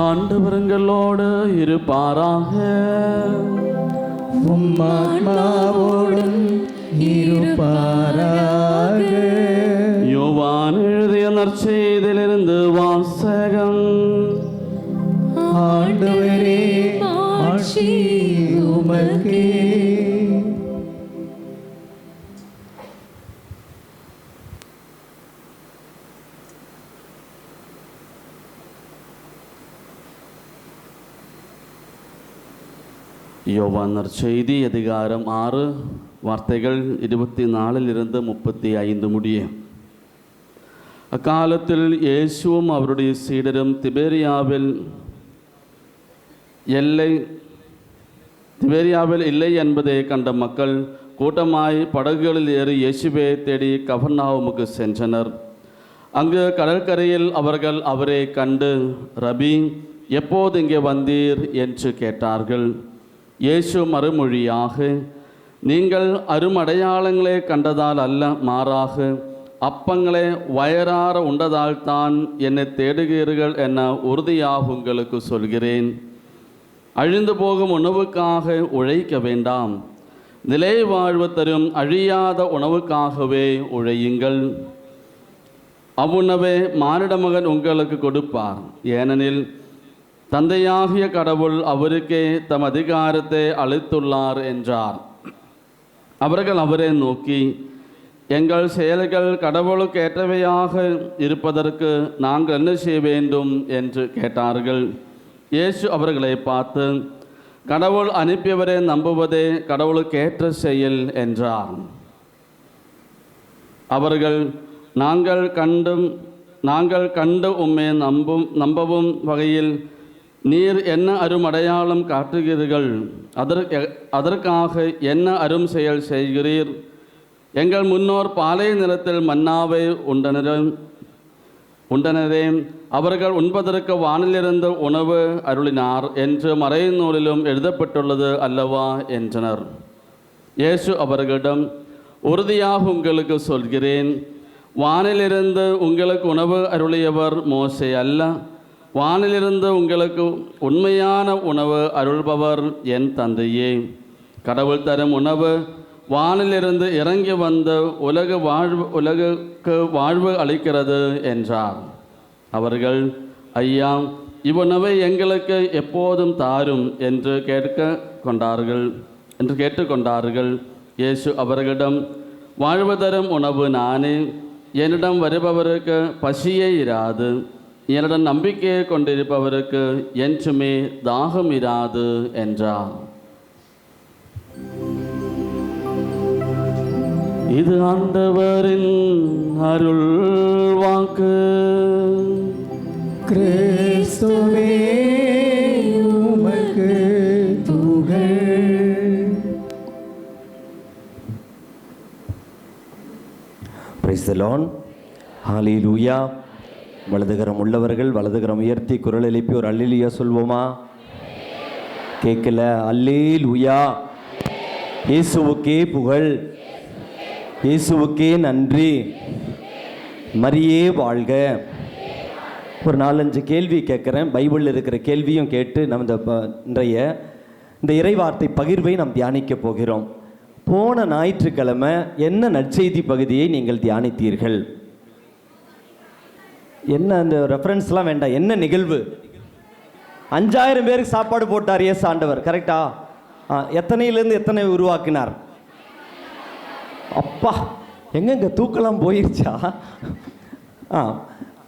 ஆண்டவரங்களோடு இருப்பாராக. உம்மாவோடும் இருப்பாராக. யோவான் எழுதிய நற்செய்திலிருந்து வாசகம். ஆண்டவரே ஆட்சி உமக்கே. யோவான் செய்தி அதிகாரம் ஆறு வார்த்தைகள் இருபத்தி நாலிலிருந்து முப்பத்தி ஐந்து முடிய அக்காலத்தில் இயேசுவும் அவருடைய சீடரும் திபேரியாவில் எல்லை திபேரியாவில் இல்லை என்பதை கண்ட மக்கள் கூட்டமாய் படகுகளில் ஏறி இயேசுவை தேடி கபர்நாவுமுக்கு சென்றனர் அங்கு கடற்கரையில் அவர்கள் அவரை கண்டு ரபி எப்போது இங்கே வந்தீர் என்று கேட்டார்கள் இயேசு மறுமொழியாக நீங்கள் அருமடையாளங்களை கண்டதால் அல்ல மாறாக அப்பங்களே வயறார உண்டதால் தான் என்னை தேடுகிறீர்கள் என உறுதியாக உங்களுக்கு சொல்கிறேன். அழிந்து போகும் உணவுக்காக உழைக்க வேண்டாம். நிலை வாழ்வு தரும் அழியாத உணவுக்காகவே உழையுங்கள். அவ்வுணவே மானிட மகன் உங்களுக்கு கொடுப்பார். ஏனெனில் தந்தையாகிய கடவுள் அவருக்கே தம் அதிகாரத்தை அளித்துள்ளார் என்றார். அவர்கள் அவரை நோக்கி எங்கள் செயல்கள் கடவுளுக்கு ஏற்றவையாக இருப்பதற்கு நாங்கள் என்ன செய்ய வேண்டும்? என்று கேட்டார்கள். இயேசு அவர்களை பார்த்து கடவுள் அனுப்பியவரை நம்புவதே கடவுளுக்கு ஏற்ற செயல் என்றார். அவர்கள் நாங்கள் கண்டும் நாங்கள் கண்டு உம்மை நம்பும் நம்பவும் வகையில் நீர் என்ன அரும் அடையாளம் காட்டுகிறீர்கள்? அதற்கு அதற்காக என்ன அரும் செயல் செய்கிறீர்? எங்கள் முன்னோர் பாலை நிலத்தில் மன்னாவை உண்டனரும் உண்டனரே அவர்கள் உண்பதற்கு வானிலிருந்து உணவு அருளினார் என்று மறைநூலிலும் எழுதப்பட்டுள்ளது அல்லவா என்றனர். இயேசு அவர்களிடம் உறுதியாக உங்களுக்கு சொல்கிறேன். வானிலிருந்து உங்களுக்கு உணவு அருளியவர் மோசே அல்ல. வானிலிருந்து உங்களுக்கு உண்மையான உணவு அருள்பவர் என் தந்தையே. கடவுள் தரும் உணவு வானிலிருந்து இறங்கி வந்த உலக வாழ்வு உலகுக்கு வாழ்வு அளிக்கிறது என்றார். அவர்கள் ஐயா இவ்வுணவை எங்களுக்கு எப்போதும் தாரும் என்று கேட்க கொண்டார்கள். என்று கேட்டுக்கொண்டார்கள் இயேசு அவர்களிடம் வாழ்வு தரும் உணவு நானே. என்னிடம் வருபவருக்கு பசியே இராது. என்னிடம் நம்பிக்கையை கொண்டிருப்பவருக்கு என்றுமே தாகம் இராது என்றார். இது ஆண்டவரின் அருள் வாக்கு. கிறிஸ்துவே உமக்கு புகழ் பிரைஸ் த லான் ஹalleluya வலதுகரம் உள்ளவர்கள் வலதுகரம் உயர்த்தி குரல் எழுப்பி ஒரு அல்லேலூயா சொல்வோமா? கேட்கல அல்லேலூயா. இயேசுவுக்கே புகழ். இயேசுவுக்கே நன்றி. மரியே வாழ்க. ஒரு நாலஞ்சு கேள்வி கேட்குறேன். பைபிளில் இருக்கிற கேள்வியும் கேட்டு நம்ம இந்த இன்றைய இந்த இறைவார்த்தை பகிர்வை நாம் தியானிக்க போகிறோம். போன ஞாயிற்றுக்கிழமை என்ன நற்செய்தி பகுதியை நீங்கள் தியானித்தீர்கள்? என்ன அந்த ரெஃபரன்ஸ்லாம் வேண்டாம். என்ன நிகழ்வு? அஞ்சாயிரம் பேருக்கு சாப்பாடு போட்டார் ஏசு ஆண்டவர் கரெக்டா ஆ, எத்தனையிலேருந்து எத்தனை உருவாக்கினார்? அப்பா எங்கெங்க தூக்கலாம் போயிருச்சா? ஆ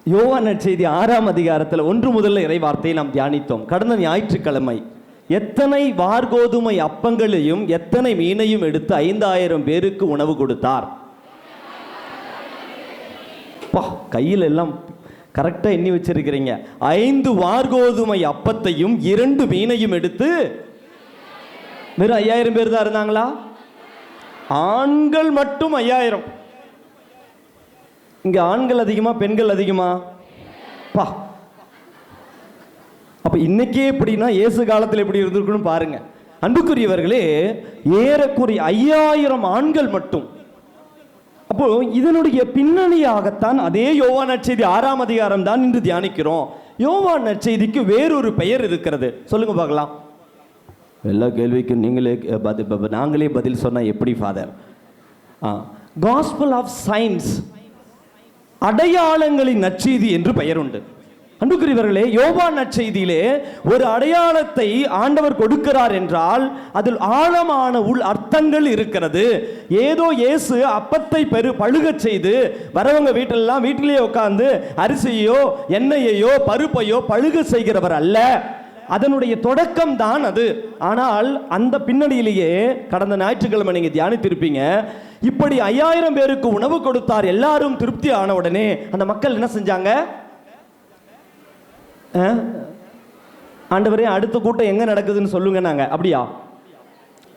யோவா நற்செய்தி ஆறாம் அதிகாரத்தில் ஒன்று முதல்ல இறை வார்த்தையை நாம் தியானித்தோம். கடந்த ஞாயிற்றுக்கிழமை எத்தனை வார்கோதுமை அப்பங்களையும் எத்தனை மீனையும் எடுத்து ஐந்தாயிரம் பேருக்கு உணவு கொடுத்தார்? கையில் எல்லாம் கரெக்டாக எண்ணி வச்சிருக்கிறீங்க. ஐந்து வார்கோதுமை அப்பத்தையும் இரண்டு மீனையும் எடுத்து வெறும் ஐயாயிரம் பேர் தான் இருந்தாங்களா? ஆண்கள் மட்டும் ஐயாயிரம். இங்கே ஆண்கள் அதிகமா பெண்கள் அதிகமா? பா. அப்ப இன்னைக்கே எப்படின்னா இயேசு காலத்தில் எப்படி இருந்திருக்குன்னு பாருங்க. அன்புக்குரியவர்களே ஏறக்குறைய ஐயாயிரம் ஆண்கள் மட்டும் அப்போ இதனுடைய பின்னணியாகத்தான் அதே யோவான் நற்செய்தி ஆறாம் அதிகாரம் தான் இன்று தியானிக்கிறோம். யோவான் நற்செய்திக்கு வேறொரு பெயர் இருக்கிறது. சொல்லுங்க பார்க்கலாம். எல்லா கேள்விக்கும் நீங்களே பதில் நாங்களே பதில் சொன்னா எப்படி ஃபாதர் காஸ்பல் ஆஃப் சயின்ஸ் அடையாளங்களின் நற்செய்தி என்று பெயர் உண்டு அன்புக்குரியவர்களே யோவான் நற்செய்தியிலே ஒரு அடையாளத்தை ஆண்டவர் கொடுக்கிறார் என்றால் அதில் ஆழமான உள் அர்த்தங்கள் இருக்கிறது. ஏதோ இயேசு அப்பத்தை பெரு பழுகச் செய்து வரவங்க வீட்டிலெல்லாம் வீட்டிலேயே உட்காந்து அரிசியோ எண்ணெயையோ பருப்பையோ பழுக செய்கிறவர் அல்ல. அதனுடைய தொடக்கம் தான் அது. ஆனால் அந்த பின்னணியிலேயே கடந்த ஞாயிற்றுக்கிழமை நீங்க தியானித்திருப்பீங்க. இப்படி ஐயாயிரம் பேருக்கு உணவு கொடுத்தார் எல்லாரும் திருப்தி ஆன உடனே அந்த மக்கள் என்ன செஞ்சாங்க? ஆண்டவரே அடுத்த கூட்டம் எங்கே நடக்குதுன்னு சொல்லுங்க நாங்கள் அப்படியா?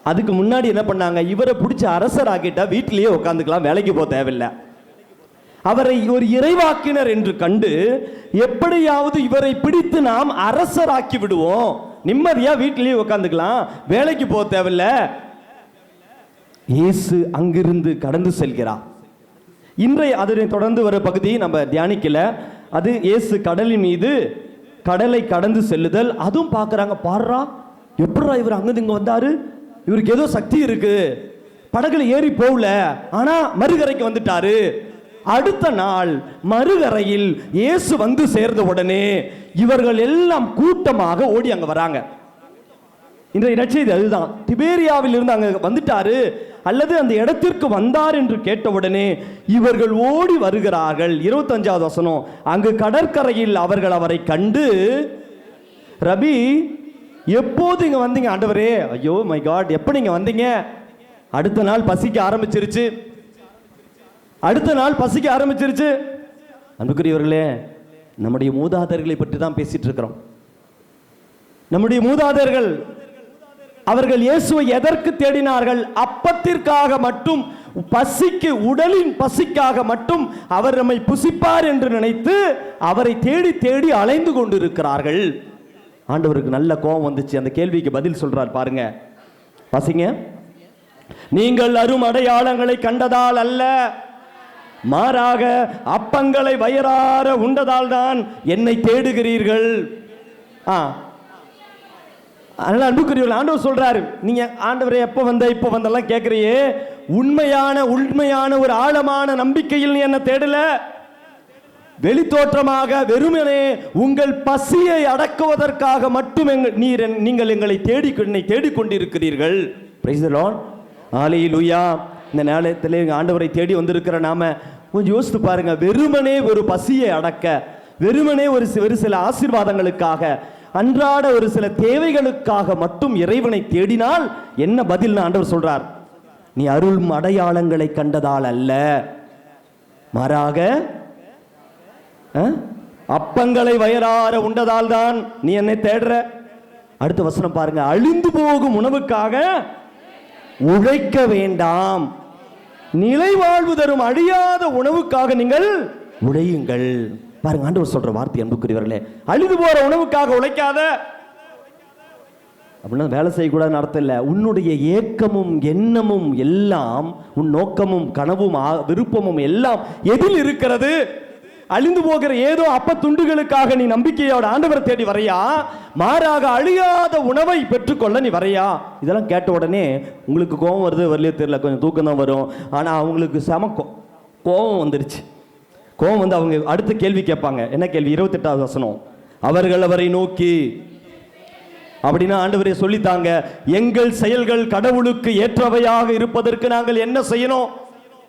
அதுக்கு முன்னாடி என்ன பண்ணாங்க? இவரை பிடிச்சி அரசர் ஆக்கிட்டா வீட்டிலேயே உட்காந்துக்கலாம் வேலைக்கு போக தேவையில்லை. அவரை ஒரு இறைவாக்கினர் என்று கண்டு எப்படியாவது இவரை பிடித்து நாம் அரசராக்கி விடுவோம். நிம்மதியா வீட்டிலேயே உட்காந்துக்கலாம் வேலைக்கு போக தேவையில்ல. இயேசு அங்கிருந்து கடந்து செல்கிறார். இன்றைய அதனை தொடர்ந்து வர பகுதி நம்ம தியானிக்கல. அது இயேசு கடலின் மீது கடலை கடந்து செல்லுதல். அதுவும் பார்க்குறாங்க பாடுறா எப்படா இவர் அங்கிருந்து இங்கே வந்தார்? இவருக்கு ஏதோ சக்தி இருக்கு. படகுல ஏறி போகல. ஆனால் மறுகரைக்கு வந்துட்டாரு. அடுத்த நாள் மறுகரையில் இயேசு வந்து சேர்ந்த உடனே இவர்கள் எல்லாம் கூட்டமாக ஓடி அங்கே வராங்க. இன்றைய நற்செய்தி அதுதான். டிபேரியாவில் இருந்து அங்கே வந்துட்டாரு. அல்லது அந்த இடத்திற்கு வந்தார் என்று கேட்டவுடனே இவர்கள் ஓடி வருகிறார்கள். இருபத்தஞ்சாவது வசனம். அங்கு கடற்கரையில் அவர்கள் அவரை கண்டு ரபி எப்போது இங்கே வந்தீங்க ஆண்டவரே? ஐயோ மை காட் எப்போ நீங்கள் வந்தீங்க? அடுத்த நாள் பசிக்க ஆரம்பிச்சிருச்சு. அடுத்த நாள் பசிக்க ஆரம்பிச்சிருச்சு. அன்புக்குரியவர்களே நம்முடைய மூதாதையர்களை பற்றி தான் பேசிட்டு இருக்கிறோம். நம்முடைய மூதாதையர்கள் அவர்கள் இயேசுவை எதற்கு தேடினார்கள்? அப்பத்திற்காக மட்டும் பசிக்கு உடலின் பசிக்காக மட்டும் அவர் நம்மை புசிப்பார் என்று நினைத்து அவரை தேடி தேடி அலைந்து கொண்டிருக்கிறார்கள். ஆண்டவருக்கு நல்ல கோபம் வந்துச்சு. அந்த கேள்விக்கு பதில் சொல்றார் பாருங்க. பசிங்க? நீங்கள் அரும் அடையாளங்களை கண்டதால் அல்ல. மாறாக அப்பங்களை வயிறார உண்டதால் தான் என்னை தேடுகிறீர்கள். ஆ அதனால் அன்புக்குரியவர்கள் ஆண்டவர் சொல்கிறாரு நீங்கள் ஆண்டவரை எப்போ வந்த இப்போ வந்தெல்லாம் கேட்குறியே உண்மையான உண்மையான ஒரு ஆழமான நம்பிக்கையில் நீ என்ன தேடல. வெளித்தோற்றமாக வெறுமனே உங்கள் பசியை அடக்குவதற்காக மட்டும் எங்கள் நீர் நீங்கள் எங்களை தேடி என்னை தேடிக்கொண்டிருக்கிறீர்கள் பிரைசலோன் ஆலையில் ஆலையிலுயா இந்த நேரத்தில் எங்கள் ஆண்டவரை தேடி வந்திருக்கிற நாம கொஞ்சம் யோசித்து பாருங்க. வெறுமனே ஒரு பசியை அடக்க வெறுமனே ஒரு ஒரு சில ஆசீர்வாதங்களுக்காக அன்றாட ஒரு சில தேவைகளுக்காக மட்டும் இறைவனை தேடினால் என்ன பதில் ஆண்டவர் சொல்றார்? நீ அருள் அடையாளங்களை கண்டதால் அல்ல. மாறாக அப்பங்களை வயறார உண்டதால் தான் நீ என்னை தேடுற. அடுத்த வசனம் பாருங்க. அழிந்து போகும் உணவுக்காக உழைக்க வேண்டாம். நிலை வாழ்வு தரும் அழியாத உணவுக்காக நீங்கள் உழையுங்கள். பாருங்க ஆண்டவர் சொல்ற வார்த்தை அன்புக்குரியவர்களே அழிந்து போற உணவுக்காக உழைக்காத. அப்படின்னா வேலை செய்யக்கூடாதுன்னு அர்த்தம் இல்லை. உன்னுடைய ஏக்கமும் எண்ணமும் எல்லாம் உன் நோக்கமும் கனவும் ஆ- விருப்பமும் எல்லாம் எதில் இருக்கிறது? அழிந்து போகிற ஏதோ அப்ப துண்டுகளுக்காக நீ நம்பிக்கையோட ஆண்டவரை தேடி வரையா? மாறாக அழியாத உணவை பெற்றுக்கொள்ள நீ வரையா? இதெல்லாம் கேட்ட உடனே உங்களுக்கு கோபம் வருது வரலையோ தெரியல கொஞ்சம் தூக்கம் தான் வரும். ஆனா அவங்களுக்கு செம கோ- கோபம் வந்துருச்சு. கோபம் வந்து அவங்க அடுத்த கேள்வி கேட்பாங்க. என்ன கேள்வி? இருபத்தெட்டாவது வசனம். அவர்கள் அவரை நோக்கி அப்படின்னா ஆண்டவரே சொல்லித்தாங்க எங்கள் செயல்கள் கடவுளுக்கு ஏற்றவையாக இருப்பதற்கு நாங்கள் என்ன செய்யணும்?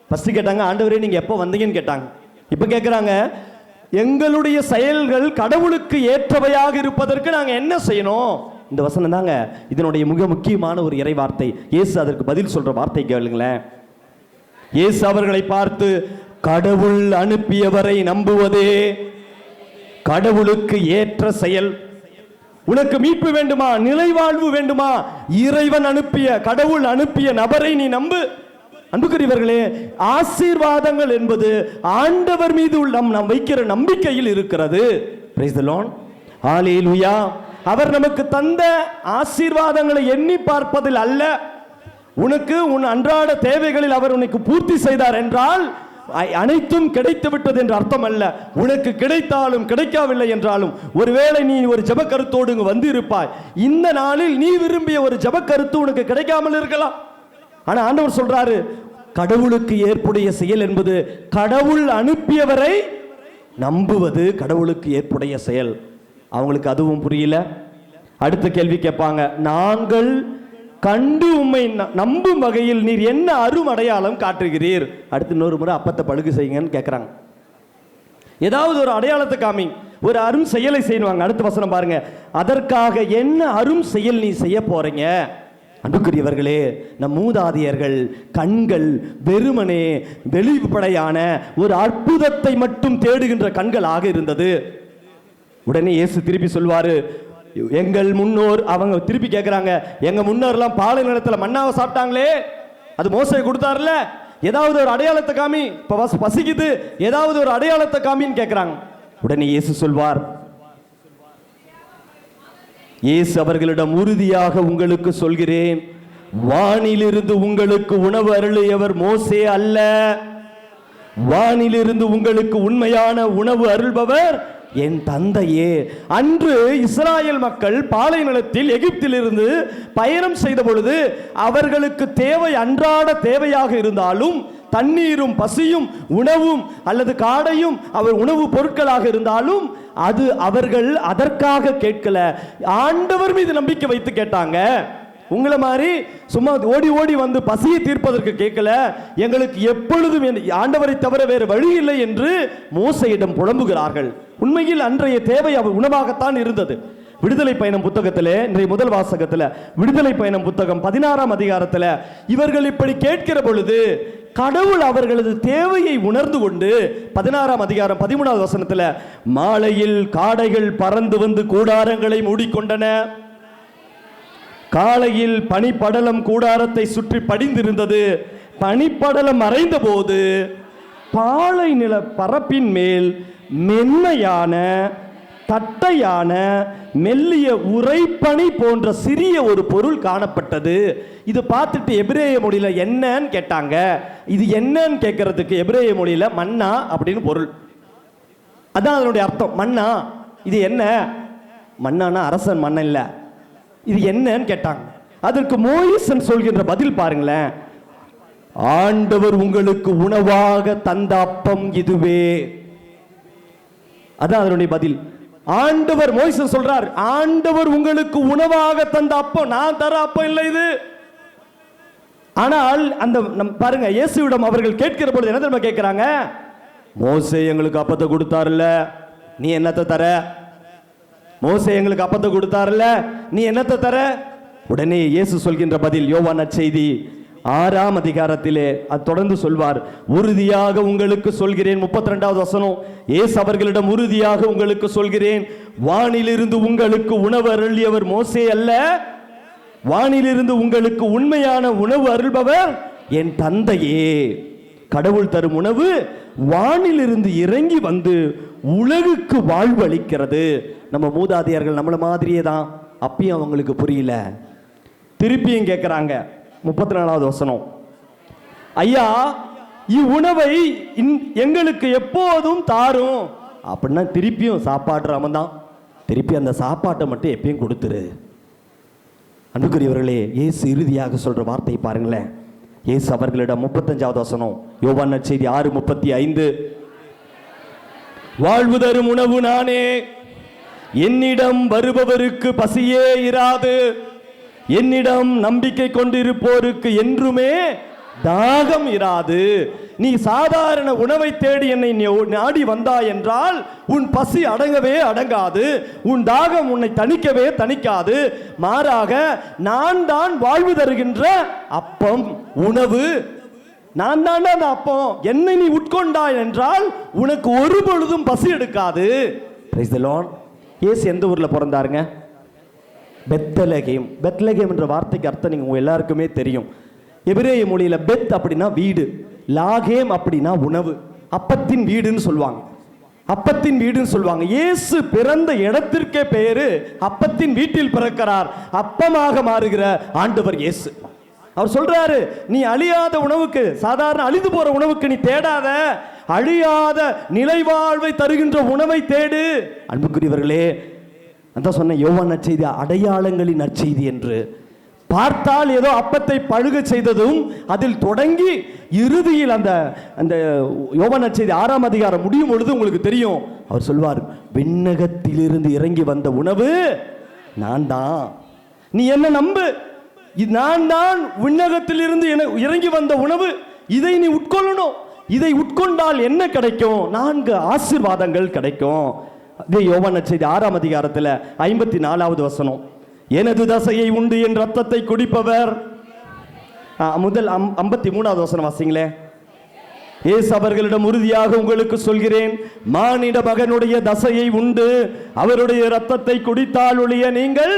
ஃபஸ்ட்டு கேட்டாங்க ஆண்டவரே நீங்கள் எப்போ வந்தீங்கன்னு கேட்டாங்க. இப்போ கேட்குறாங்க எங்களுடைய செயல்கள் கடவுளுக்கு ஏற்றவையாக இருப்பதற்கு நாங்கள் என்ன செய்யணும்? இந்த வசனம் தாங்க இதனுடைய மிக முக்கியமான ஒரு இறை வார்த்தை இயேசு அதற்கு பதில் சொல்கிற வார்த்தை கேளுங்களேன். இயேசு அவர்களை பார்த்து கடவுள் அனுப்பியவரை நம்புவதே கடவுளுக்கு ஏற்ற செயல். உனக்கு மீட்பு வேண்டுமா? நிலைவாழ்வு வேண்டுமா? இறைவன் அனுப்பிய கடவுள் அனுப்பிய நபரை நீ நம்பு. அன்புக்குரியவர்களே ஆசீர்வாதங்கள் என்பது ஆண்டவர் மீது உள்ள நம் நாம் வைக்கிற நம்பிக்கையில் இருக்கிறது. பிரைஸ் அவர் நமக்கு தந்த ஆசீர்வாதங்களை எண்ணி பார்ப்பதில் அல்ல. உனக்கு உன் அன்றாட தேவைகளில் அவர் உனக்கு பூர்த்தி செய்தார் என்றால் அனைத்தும் கிடைத்து விட்டது என்று அர்த்தம் அல்ல உனக்கு கிடைத்தாலும் கிடைக்கவில்லை என்றாலும் ஒருவேளை நீ ஒரு ஜப கருத்தோடு இங்கு வந்து இருப்பாய் இந்த நாளில் நீ விரும்பிய ஒரு ஜப கருத்து உனக்கு கிடைக்காமல் இருக்கலாம். ஆனா ஆண்டவர் சொல்றாரு கடவுளுக்கு ஏற்புடைய செயல் என்பது கடவுள் அனுப்பியவரை நம்புவது கடவுளுக்கு ஏற்புடைய செயல். அவங்களுக்கு அதுவும் புரியல. அடுத்த கேள்வி கேட்பாங்க நாங்கள் கண்டு உண்மை ந- நம்பும் வகையில் நீர் என்ன அரும் அடையாளம் காட்டுகிறீர்? அடுத்து இன்னொரு முறை அப்பத்தை பழுகு செய்யுங்கன்னு கேட்குறாங்க ஏதாவது ஒரு அடையாளத்தை காமி ஒரு அரும் செயலை செய்வாங்க. அடுத்த வசனம் பாருங்க. அதற்காக என்ன அரும் செயல் நீ செய்ய போறீங்க? அன்புக்குரியவர்களே நம் மூதாதையர்கள் கண்கள் வெறுமனே வெளிப்படையான ஒரு அற்புதத்தை மட்டும் தேடுகின்ற கண்களாக இருந்தது. உடனே இயேசு திருப்பி சொல்வாரு எங்கள் முன்னோர் அவங்க திருப்பி கேட்குறாங்க எங்க முன்னோர்லாம் பாலை நிலத்தில் மண்ணாவை சாப்பிட்டாங்களே. அது மோசை கொடுத்தாருல ஏதாவது ஒரு அடையாளத்தை காமி இப்போ பஸ் பசிக்குது ஏதாவது ஒரு அடையாளத்தை காமின்னு கேட்குறாங்க உடனே இயேசு சொல்வார் இயேசு அவர்களிடம் உறுதியாக உங்களுக்கு சொல்கிறேன். வானிலிருந்து உங்களுக்கு உணவு அருளியவர் மோசே அல்ல. வானிலிருந்து உங்களுக்கு உண்மையான உணவு அருள்பவர் என் தந்தையே அன்று இஸ்ராயேல் மக்கள் பாலை நிலத்தில் எகிப்திலிருந்து பயணம் செய்த பொழுது அவர்களுக்கு தேவை அன்றாட தேவையாக இருந்தாலும் தண்ணீரும் பசியும் உணவும் அல்லது காடையும் அவர் உணவு பொருட்களாக இருந்தாலும் அது அவர்கள் அதற்காக கேட்கல. ஆண்டவர் மீது நம்பிக்கை வைத்து கேட்டாங்க. உங்களை மாதிரி சும்மா ஓடி ஓடி வந்து பசியை தீர்ப்பதற்கு கேட்கல. எங்களுக்கு எப்பொழுதும் ஆண்டவரை தவிர வேறு வழி இல்லை என்று மோசையிடம் புலம்புகிறார்கள். உண்மையில் அன்றைய தேவை அவர் உணவாகத்தான் இருந்தது. விடுதலை பயணம் புத்தகத்திலே இன்றைய முதல் வாசகத்தில் விடுதலை பயணம் புத்தகம் பதினாறாம் அதிகாரத்தில் இவர்கள் இப்படி கேட்கிற பொழுது கடவுள் அவர்களது தேவையை உணர்ந்து கொண்டு பதினாறாம் அதிகாரம் பதிமூணாவது வசனத்தில் மாலையில் காடைகள் பறந்து வந்து கூடாரங்களை மூடிக்கொண்டன. காலையில் பனிப்படலம் கூடாரத்தை சுற்றி படிந்திருந்தது. பனிப்படலம் மறைந்த போது பாலை நில பரப்பின் மேல் மென்மையான தட்டையான மெல்லிய உறைபனி போன்ற சிறிய ஒரு பொருள் காணப்பட்டது. இது பார்த்துட்டு எபிரேய மொழியில் என்னன்னு கேட்டாங்க. இது என்னன்னு கேட்கறதுக்கு எபிரேய மொழியில் மன்னா அப்படின்னு பொருள். அதான் அதனுடைய அர்த்தம். மன்னா. இது என்ன? மன்னானா அரசன் மன்னன் இல்லை. இது என்னன்னு கேட்டாங்க. அதற்கு மோயிசன் சொல்கின்ற பதில் பாருங்களேன். ஆண்டவர் உங்களுக்கு உணவாக தந்த அப்பம் இதுவே. அதான் அதனுடைய பதில். ஆண்டவர் மோயிசன் சொல்றார் ஆண்டவர் உங்களுக்கு உணவாக தந்த அப்பம் நான் தர அப்பம் இல்லை இது. ஆனால் அந்த நம் பாருங்க இயேசுவிடம் அவர்கள் கேட்கிற பொழுது என்ன தெரியுமா கேட்கிறாங்க? மோசே எங்களுக்கு அப்பத்தை கொடுத்தாருல்ல நீ என்னத்தை தர? மோசை எங்களுக்கு அப்பத்தை கொடுத்தாருல்ல. நீ என்னத்தை தர? உடனே இயேசு சொல்கின்ற பதில் யோவான செய்தி ஆறாம் அதிகாரத்திலே அது தொடர்ந்து சொல்வார். உறுதியாக உங்களுக்கு சொல்கிறேன் முப்பத்தி ரெண்டாவது வசனம். ஏசு அவர்களிடம் உறுதியாக உங்களுக்கு சொல்கிறேன் வானிலிருந்து உங்களுக்கு உணவு அருளியவர் மோசே அல்ல. வானிலிருந்து உங்களுக்கு உண்மையான உணவு அருள்பவர் என் தந்தையே. கடவுள் தரும் உணவு வானிலிருந்து இறங்கி வந்து உலகுக்கு வாழ்வு அளிக்கிறது நம்ம மூதாதையர்கள் நம்மளை மாதிரியே தான். அப்பயும் அவங்களுக்கு புரியல. திருப்பியும் கேட்குறாங்க முப்பத்தி நாலாவது வசனம். ஐயா இவ்வுணவை இன்- எங்களுக்கு எப்போதும் தாரும். அப்படின்னா திருப்பியும் சாப்பாடுறாம தான். திருப்பி அந்த சாப்பாட்டை மட்டும் எப்பயும் கொடுத்துரு. அன்புக்குரியவர்களே ஏசு இறுதியாக சொல்ற வார்த்தையை பாருங்களேன். இயேசு அவர்களிடம் முப்பத்தஞ்சாவது வசனம். யோவான் நற்செய்தி ஆறு முப்பத்தி ஐந்து. வாழ்வு தரும் உணவு நானே. என்னிடம் வருபவருக்கு பசியே இராது. என்னிடம் நம்பிக்கை கொண்டிருப்போருக்கு என்றுமே தாகம் இராது. நீ சாதாரண உணவை தேடி என்னை நீ நாடி வந்தாய் என்றால் உன் பசி அடங்கவே அடங்காது. உன் தாகம் உன்னை தணிக்கவே தணிக்காது. மாறாக நான் தான் வாழ்வு தருகின்ற அப்பம் உணவு நான் தான் அந்த அப்பம். என்னை நீ உட்கொண்டாய் என்றால் உனக்கு ஒரு பொழுதும் பசி எடுக்காது. Praise இயேசு எந்த ஊரில் பிறந்தாருங்க? பெத்தலகேம். பெத்லகேம் என்ற வார்த்தைக்கு அர்த்தம் நீங்கள் உங்கள் எல்லாருக்குமே தெரியும். எபிரேய மொழியில் பெத் அப்படின்னா வீடு. லாகேம் அப்படின்னா உணவு. அப்பத்தின் வீடுன்னு சொல்லுவாங்க. அப்பத்தின் வீடுன்னு சொல்லுவாங்க. இயேசு பிறந்த இடத்திற்கே பெயரு அப்பத்தின் வீட்டில் பிறக்கிறார். அப்பமாக மாறுகிற ஆண்டவர் இயேசு. அவர் சொல்றாரு நீ அழியாத உணவுக்கு சாதாரண அழிந்து போற உணவுக்கு நீ தேடாத. அழியாத நிலைவாழ்வை தருகின்ற உணவை தேடு. அன்புக்குரியவர்களே அதான் சொன்ன யோவா நற்செய்தி அடையாளங்களின் நற்செய்தி என்று. பார்த்தால் ஏதோ அப்பத்தை பழுக செய்ததும் அதில் தொடங்கி இறுதியில் அந்த அந்த யோவான் நற்செய்தி ஆறாம் அதிகாரம் முடியும் பொழுது உங்களுக்கு தெரியும். அவர் சொல்வார் விண்ணகத்திலிருந்து இறங்கி வந்த உணவு நான் தான் நீ என்ன நம்பு? நான் தான் விண்ணகத்திலிருந்து என இறங்கி வந்த உணவு. இதை நீ உட்கொள்ளணும். இதை உட்கொண்டால் என்ன கிடைக்கும்? நான்கு ஆசீர்வாதங்கள் கிடைக்கும். இதே யோவான் செய்தி ஆறாம் அதிகாரத்தில் ஐம்பத்தி நாலாவது வசனம். எனது தசையை உண்டு என் ரத்தத்தை குடிப்பவர். முதல் அம் ஐம்பத்தி மூணாவது வசனம் வாசிங்களே. ஏசு அவர்களிடம் உறுதியாக உங்களுக்கு சொல்கிறேன். மானிட மகனுடைய தசையை உண்டு. அவருடைய ரத்தத்தை குடித்தால் ஒழிய நீங்கள்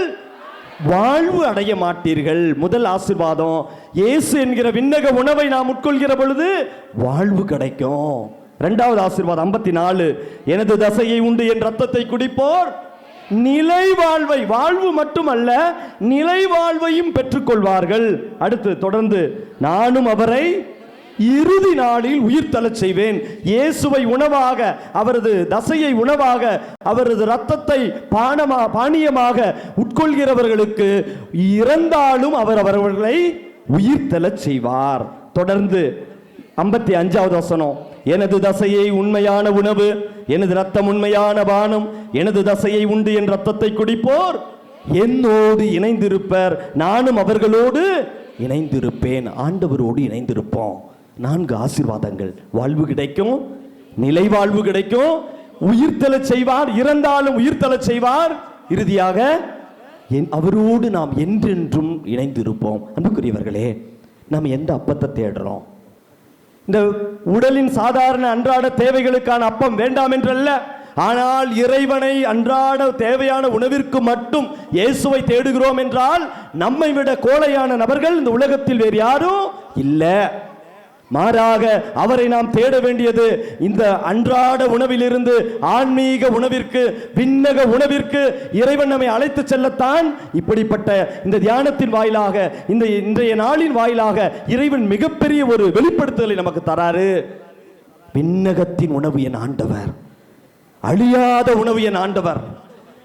வாழ்வு அடைய மாட்டீர்கள். முதல் ஆசீர்வாதம் இயேசு என்கிற விண்ணக உணவை நாம் உட்கொள்கிற பொழுது வாழ்வு கிடைக்கும். இரண்டாவது ஆசீர்வாதம் ஐம்பத்தி நாலு எனது தசையை உண்டு என் ரத்தத்தை குடிப்போர். நிலை வாழ்வை வாழ்வு மட்டுமல்ல நிலை வாழ்வையும் பெற்றுக்கொள்வார்கள். அடுத்து தொடர்ந்து நானும் அவரை இறுதி நாளில் உயிர் தளச் செய்வேன். இயேசுவை உணவாக அவரது தசையை உணவாக அவரது இரத்தத்தை பானமா பானியமாக உட்கொள்கிறவர்களுக்கு இறந்தாலும் அவர் அவர்களை உயிர் தளச் செய்வார். தொடர்ந்து ஐம்பத்தி அஞ்சாவது வசனம். எனது தசையை உண்மையான உணவு எனது ரத்தம் உண்மையான பானம் எனது தசையை உண்டு என் ரத்தத்தை குடிப்போர். என்னோடு இணைந்திருப்பர் நானும் அவர்களோடு இணைந்திருப்பேன். ஆண்டவரோடு இணைந்திருப்போம். நான்கு ஆசீர்வாதங்கள். வாழ்வு கிடைக்கும் நிலை வாழ்வு கிடைக்கும். உயிர்த்தல செய்வார் இறந்தாலும் உயிர்த்தல செய்வார். இறுதியாக என் அவரோடு நாம் என்றென்றும் இணைந்திருப்போம். அன்புக்குரியவர்களே நாம் எந்த அப்பத்தை தேடுறோம்? இந்த உடலின் சாதாரண அன்றாட தேவைகளுக்கான அப்பம் வேண்டாம் என்றல்ல. ஆனால் இறைவனை அன்றாட தேவையான உணவிற்கு மட்டும் இயேசுவை தேடுகிறோம் என்றால் நம்மை விட கோழையான நபர்கள் இந்த உலகத்தில் வேறு யாரும் இல்லை. மாறாக அவரை நாம் தேட வேண்டியது இந்த அன்றாட உணவிலிருந்து ஆன்மீக உணவிற்கு விண்ணக உணவிற்கு இறைவன் நம்மை அழைத்து செல்லத்தான். இப்படிப்பட்ட இந்த தியானத்தின் வாயிலாக இந்த இன்றைய நாளின் வாயிலாக இறைவன் மிகப்பெரிய ஒரு வெளிப்படுத்துதலை நமக்கு தராரு. விண்ணகத்தின் உணவு என் ஆண்டவர். அழியாத உணவு என் ஆண்டவர்.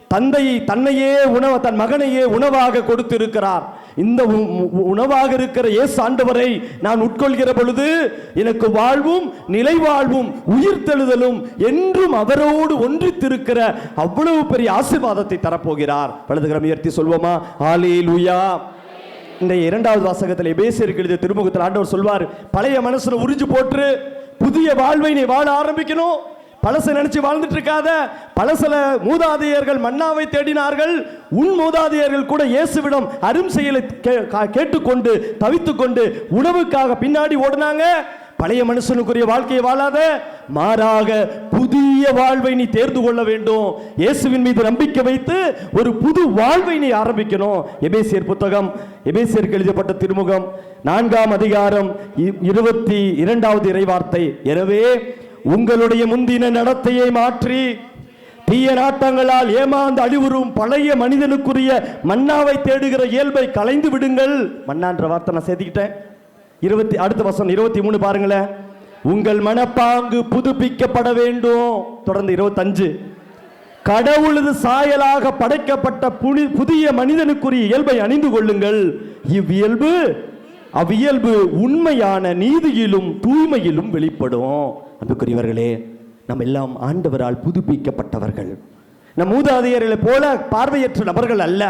தந்தையை தன்னையே உணவு தன் மகனையே உணவாக கொடுத்திருக்கிறார். இந்த உ- உணவாக இருக்கிற இயேசு ஆண்டவரை நான் உட்கொள்கிற பொழுது எனக்கு வாழ்வும் நிலை வாழ்வும் உயிர் தெழுதலும் என்றும் அவரோடு ஒன்றித்திருக்கிற அவ்வளவு பெரிய ஆசீர்வாதத்தை தரப்போகிறார். வலதுகரம் உயர்த்தி சொல்வோமா? ஆலே லூயா இந்த இரண்டாவது வாசகத்தில் எபேசியருக்கு எழுதிய திருமுகத்தில் ஆண்டவர் சொல்வார் பழைய மனசுல உறிஞ்சு போட்டு புதிய வாழ்வை நீ வாழ ஆரம்பிக்கணும். பழச நினைச்சு வாழ்ந்துட்டு இருக்காத பழசல மூதாதையர்கள் மன்னாவை தேடினார்கள். உன் மூதாதையர்கள் கூட இயேசுவிடம் அரும் செயலை கே- கா- கேட்டுக்கொண்டு தவித்துக்கொண்டு உணவுக்காக பின்னாடி ஓடினாங்க. பழைய மனுஷனுக்குரிய வாழ்க்கையை வாழாத மாறாக புதிய வாழ்வை நீ தேர்ந்து கொள்ள வேண்டும். இயேசுவின் மீது நம்பிக்கை வைத்து ஒரு புது வாழ்வை நீ ஆரம்பிக்கணும். எபேசியர் புத்தகம் எபேசியருக்கு எழுதப்பட்ட திருமுகம் நான்காம் அதிகாரம் இ- இருபத்தி இரண்டாவது இறைவார்த்தை. எனவே உங்களுடைய முந்தின நடத்தையை மாற்றி தீய நாட்டங்களால் ஏமாந்து அழிவுறும் பழைய மனிதனுக்குரிய மன்னாவை தேடுகிற இயல்பை கலைந்து விடுங்கள். மன்னான்ற வார்த்தை நான் சேர்த்துக்கிட்டேன். இருபத்தி அடுத்த வசனம் இருபத்தி மூணு பாருங்களேன். உங்கள் மனப்பாங்கு புதுப்பிக்கப்பட வேண்டும். தொடர்ந்து இருபத்தஞ்சு. கடவுளது சாயலாக படைக்கப்பட்ட புனி புதிய மனிதனுக்குரிய இயல்பை அணிந்து கொள்ளுங்கள். இவ்வியல்பு அவ்வியல்பு உண்மையான நீதியிலும் தூய்மையிலும் வெளிப்படும். அன்புக்குரியவர்களே நம்ம எல்லாம் ஆண்டவரால் புதுப்பிக்கப்பட்டவர்கள். நம் மூதாதையர்களைப் போல பார்வையற்ற நபர்கள் அல்ல.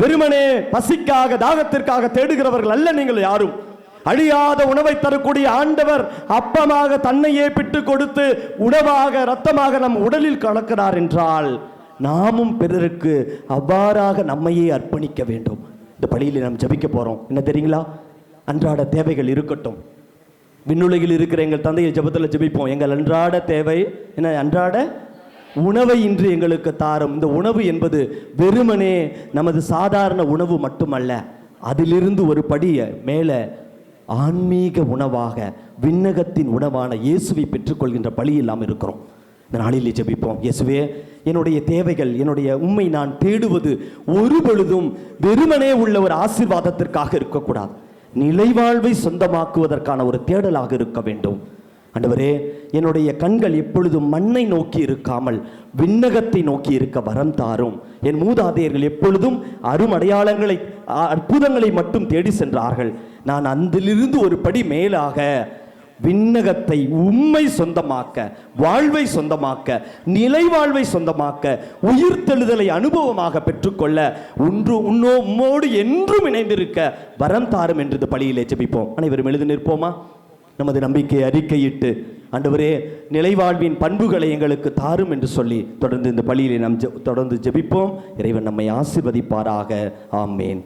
வெறுமனே பசிக்காக தாகத்திற்காக தேடுகிறவர்கள் அல்ல நீங்கள் யாரும். அழியாத உணவை தரக்கூடிய ஆண்டவர் அப்பமாக தன்னையே பிட்டு கொடுத்து உணவாக ரத்தமாக நம் உடலில் கலக்கிறார் என்றால் நாமும் பிறருக்கு அவ்வாறாக நம்மையே அர்ப்பணிக்க வேண்டும். இந்த பழியில் நாம் ஜபிக்க போறோம். என்ன தெரியுங்களா? அன்றாட தேவைகள் இருக்கட்டும். விண்ணுலகில் இருக்கிற எங்கள் தந்தையை ஜெபத்தில் ஜெபிப்போம். எங்கள் அன்றாட தேவை என்ன? அன்றாட உணவை இன்று எங்களுக்கு தாரும். இந்த உணவு என்பது வெறுமனே நமது சாதாரண உணவு மட்டுமல்ல அதிலிருந்து ஒரு படிய மேலே ஆன்மீக உணவாக விண்ணகத்தின் உணவான இயேசுவை பெற்றுக்கொள்கின்ற பழி இல்லாமல் இருக்கிறோம். இந்த நாளிலே ஜெபிப்போம். இயேசுவே என்னுடைய தேவைகள் என்னுடைய உண்மை நான் தேடுவது ஒரு பொழுதும் வெறுமனே உள்ள ஒரு ஆசீர்வாதத்திற்காக இருக்கக்கூடாது. நிலைவாழ்வை சொந்தமாக்குவதற்கான ஒரு தேடலாக இருக்க வேண்டும். ஆண்டவரே என்னுடைய கண்கள் எப்பொழுதும் மண்ணை நோக்கி இருக்காமல் விண்ணகத்தை நோக்கி இருக்க வரம் தாரும். என் மூதாதையர்கள் எப்பொழுதும் அருமடையாளங்களை அற்புதங்களை மட்டும் தேடி சென்றார்கள். நான் அதிலிருந்து ஒரு படி மேலாக விண்ணகத்தை உண்மை சொந்தமாக்க வாழ்வை சொந்தமாக்க நிலை வாழ்வை சொந்தமாக்க உயிர்த்தெழுதலை அனுபவமாக பெற்றுக்கொள்ள ஒன்று உன்னோ உம்மோடு என்றும் இணைந்திருக்க வரம் தாரும் என்று இந்த பலியிலே ஜெபிப்போம். அனைவரும் எழுதி நிற்போமா? நமது நம்பிக்கை அறிக்கையிட்டு ஆண்டவரே நிலைவாழ்வின் பண்புகளை எங்களுக்கு தாரும் என்று சொல்லி தொடர்ந்து இந்த பள்ளியிலே நாம் தொடர்ந்து ஜெபிப்போம். இறைவன் நம்மை ஆசிர்வதிப்பாராக. ஆமேன்.